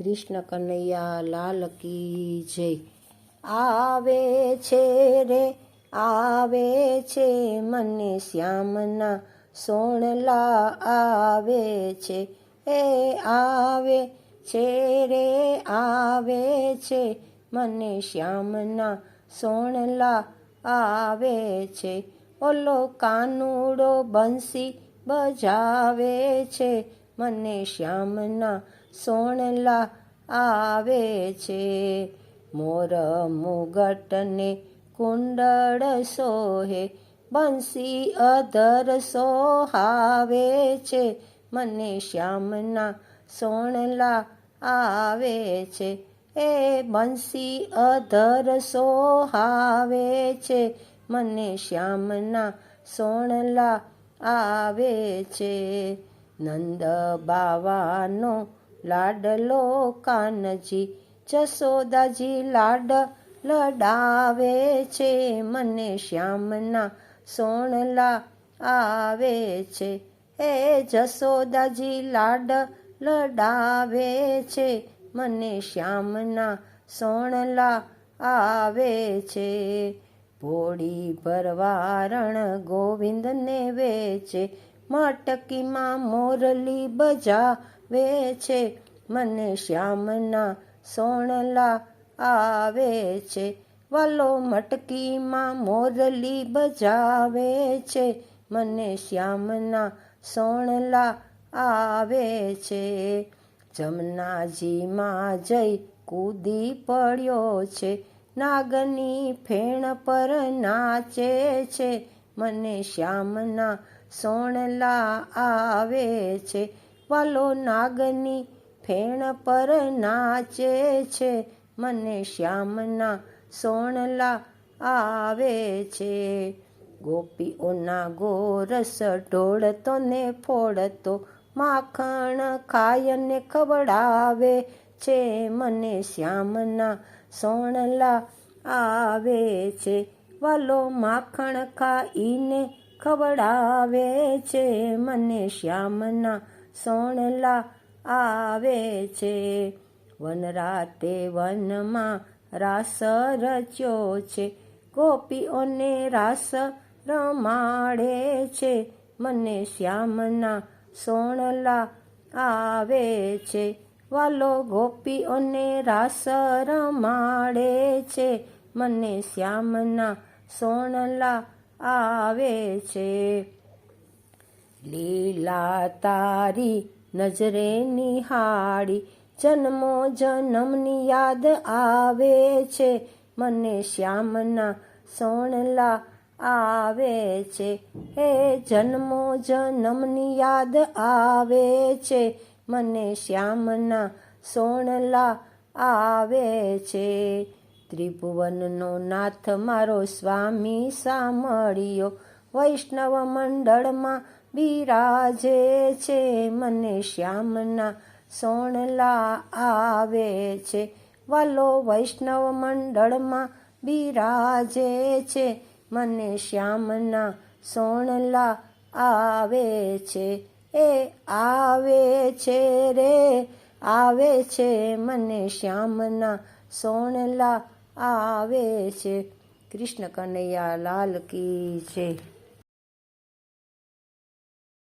કૃષ્ણ કનૈયા લાલ કી જય. આવે છે રે, આવે છે મને શ્યામના સોણલા આવે છે. એ આવે છે રે, આવે છે મને શ્યામના સોણલા આવે છે. ઓલો કાનુડો બંસી બજાવે છે. મને શ્યામના સોણલા આવે છે. મોર મુગટને કુંડળ સોહે, બંસી અધર સોહાવે છે. મને શ્યામના સોણલા આવે છે. એ બંસી અધર સોહાવે છે. મને શ્યામના સોણલા આવે છે. નંદ બાવાનો લાડલો કાનજી જસોદાજી લાડ લડાવે છે, મને શ્યામના સોણલા આવે છે. એ જસોદાજી લાડ લડાવે છે, મને શ્યામના સોણલા આવે છે. પોળી ભરવારણ ગોવિંદને વેચે માટકીમાં મોરલી બજાવે છે. મને શ્યામના સોણલા આવે છે. વાલો મટકીમાં મોરલી બજાવે છે. મને શ્યામના સોણલા આવે છે. જમનાજીમાં જઈ કૂદી પડ્યો છે. નાગની ફેણ પર નાચે છે. મને શ્યામના સોણલા આવે છે, વાલો નાગની ફેણ પર નાચે છે. મને શ્યામના સોણલા આવે છે. ગોપીઓના ગોરસ ઢોળતો ને ફોડતો, માખણ ખાયને ખવડાવે છે. મને શ્યામના સોણલા આવે છે, વાલો માખણ ખાઈને ખવડાવે છે, મને શ્યામના સોણલા આવે છે. વનરાતે વનમાં રાસ રચ્યો છે, ગોપીઓને રાસ રમાડે છે. મને શ્યામના સોણલા આવે છે, વાલો ગોપીઓને રાસ રમાડે છે. મને શ્યામના સોણલા આવે છે. લીલા તારી નજરે નિહાળી જન્મો જન્મની યાદ આવે છે. મને શ્યામના સોણલા આવે છે. હે જન્મો જન્મની યાદ આવે છે. મને શ્યામના સોણલા આવે છે. ત્રિભુવનનો નાથ મારો સ્વામી સાંભળ્યો. વૈષ્ણવ મંડળમાં બિરાજે છે, મને શ્યામના સોણલા આવે છે. વાલો વૈષ્ણવ મંડળમાં બિરાજે છે, મને શ્યામના સોણલા આવે છે. એ આવે છે રે, આવે છે, મને શ્યામના સોણલા આવે છે. કૃષ્ણ કનૈયા લાલ કી જય.